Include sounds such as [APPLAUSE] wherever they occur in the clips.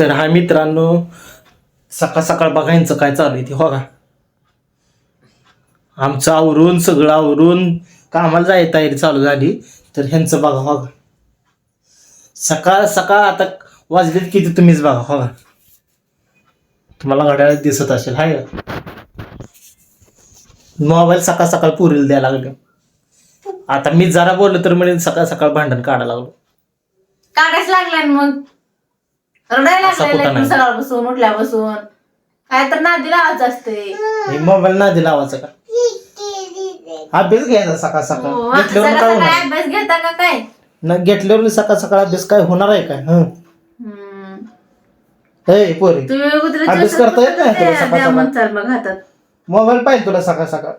तर हा मित्रांनो सकाळ सकाळ बघा काय चालू आहे ते हो का आमचं आवरून सगळं आवरून कामाला जाय तयारी चालू झाली. तर ह्यांचं बघा हो का सकाळ सकाळ आता वाजलेत किती तुम्हीच बघा हो का तुम्हाला घड्याळात दिसत असेल हाय मोबाईल सकाळ सकाळ पुरीला द्यायला लागले. आता मी जरा बोललो तर म्हणजे सकाळ सकाळ भांडण काढायला लागलो. काढायच लागलाय मग. रडायला लागलाय नाही. सकाळपासून उठल्यापासून. काय तर नादी लावायचं असते. हे मोबाईल ना दिला लावायचा का? अभ्यास घ्यायचा सकाळ सकाळ. हो, घेतल्यावर काय सकाळ होणार? सकाळी अभ्यास घेता का काय? ना घेतल्यावर सकाळ सकाळ अभ्यास काय होणार आहे काय? हं. हम्म. हे पोरी. तुम्ही कुत्र्याची अभ्यास करता येत नाही तुला सकाळ द्या सकाळ? मग हातात मोबाईल पाहिजे तुला सकाळ सकाळ.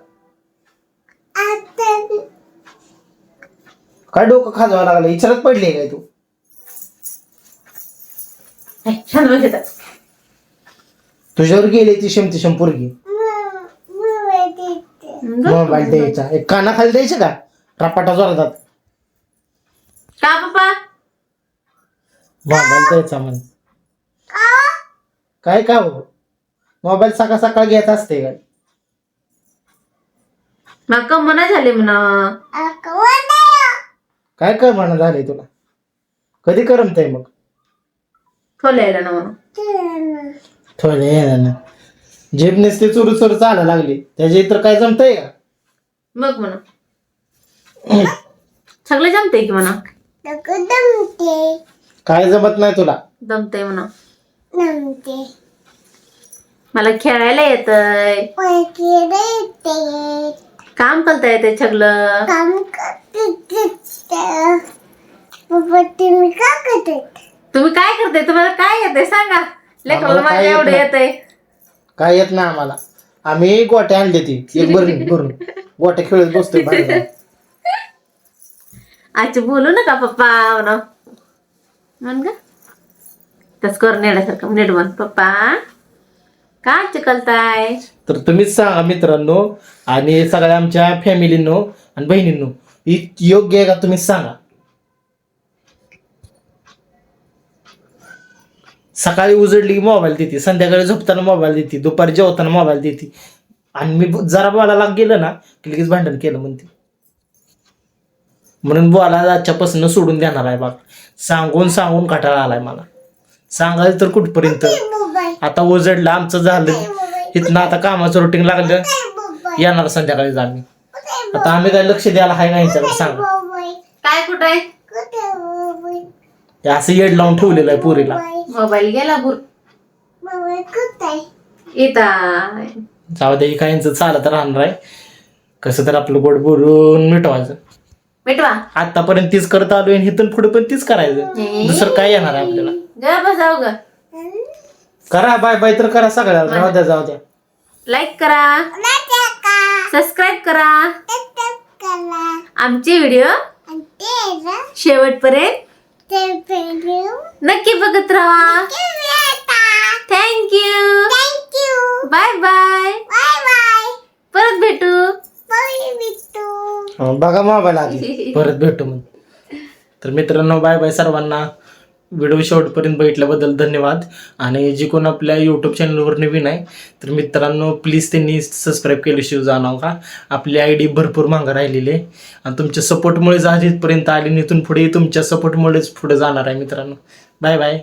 काय डोकं खाजवायला लागलं विचारत पडली काय तू? इथं. तुझ्यावर गेली ती शेमती शंपूरगी मोबाईल द्यायचा. एक कानाखाली द्यायचं का? रपाटा जोरात. का पप्पा? मोबाईल द्यायचा म्हण. काय का हो? मोबाईल सकाळ सकाळ घ्यायचा असते काय? मग नाही झाले म्हणा. काय काय म्हणणं झालंय तुला? कधी करमतय मग? येणं ना जेब नसते चुरू चुरू चालायला लागली. त्याच्या इतर काय जमतंय का? मग म्हणा. सगळं जमते की म्हणा. काय जमत नाही तुला? जमतंय म्हणा. मला खेळायला येतय. काम करता येते सगळं तुम्ही काय करते तुम्हाला काय येते सांगा. लेकराला आम्हाला काय माझ्या येत एवढं नाही. येतंय काय येत नाही आम्हाला. आम्ही गोट्या आणली ती. एक भरून भरून. गोट्या खेळत बसतोय बाहेर. आजचे बोलू नका पप्पा म्हणा म्हण ग. तस कर नेण्यासारखं नीट म्हण पप्पा. का चिकलताय तर तुम्हीच सांगा मित्रांनो आणि सगळ्या आमच्या फॅमिलीनो आणि बहिणींनो ही योग्य आहे का तुम्हीच सांगा? सकाळी उजडली की मोबाईल देते संध्याकाळी झोपताना मोबाईल देते दुपारी जेवताना मोबाईल देते. आणि मी जरा बोलायला गेलं ना की लगेच भांडण केलं म्हणते. म्हणून बोलायला आजच्यापासून सोडून देणार आहे बघ सांगून सांगून कटाळा आलाय मला. सांगायचं तर कुठपर्यंत? आता उजडलं आमचं झालं. इथनं आता कामाचं रुटीन लागलं. येणार संध्याकाळी आम्ही आता आम्ही काय लक्ष द्यायला हाय नाही यांच्याकडे सांगा. काय कुठं आहे? हे असं येड लावून ठेवलेलं आहे पुरीला. मोबाईल गेला भूर. येता जाऊ दे काय यांचं चालत राहणार आहे. कसं तर आपलं गोड बोलून मिटवायचं. मिटवा. आतापर्यंत तीच करत आलोय आणि इथून पुढे पण तीच करायचं. दुसरं काय येणार आहे आपल्याला? ग बसाव ग. करा बाय बाय तर करा सगळ्याला. जाऊ द्या जाऊ द्या. लाईक करा. सबस्क्राईब करा. आमचे व्हिडिओ शेवटपर्यंत नक्की बघत राहा. थँक्यू बाय बाय परत भेटू. हं, बघा मोबाईल आधी. [LAUGHS] परत भेटू मग. तर मित्रांनो बाय बाय सर्वांना. व्हिडिओ शेवटपर्यंत बघितल्याबद्दल धन्यवाद. आणि जे कोण आपल्या यूट्यूब चॅनलवर नवीन आहे तर मित्रांनो प्लीज त्यांनी सबस्क्राईब केल्याशिवाय जाणव का आपली आय डी भरपूर मागं राहिलेली आहे. आणि तुमच्या सपोर्टमुळेच आज इथपर्यंत आली आणि इथून पुढे तुमच्या सपोर्टमुळेच पुढे जाणार आहे मित्रांनो. Bye bye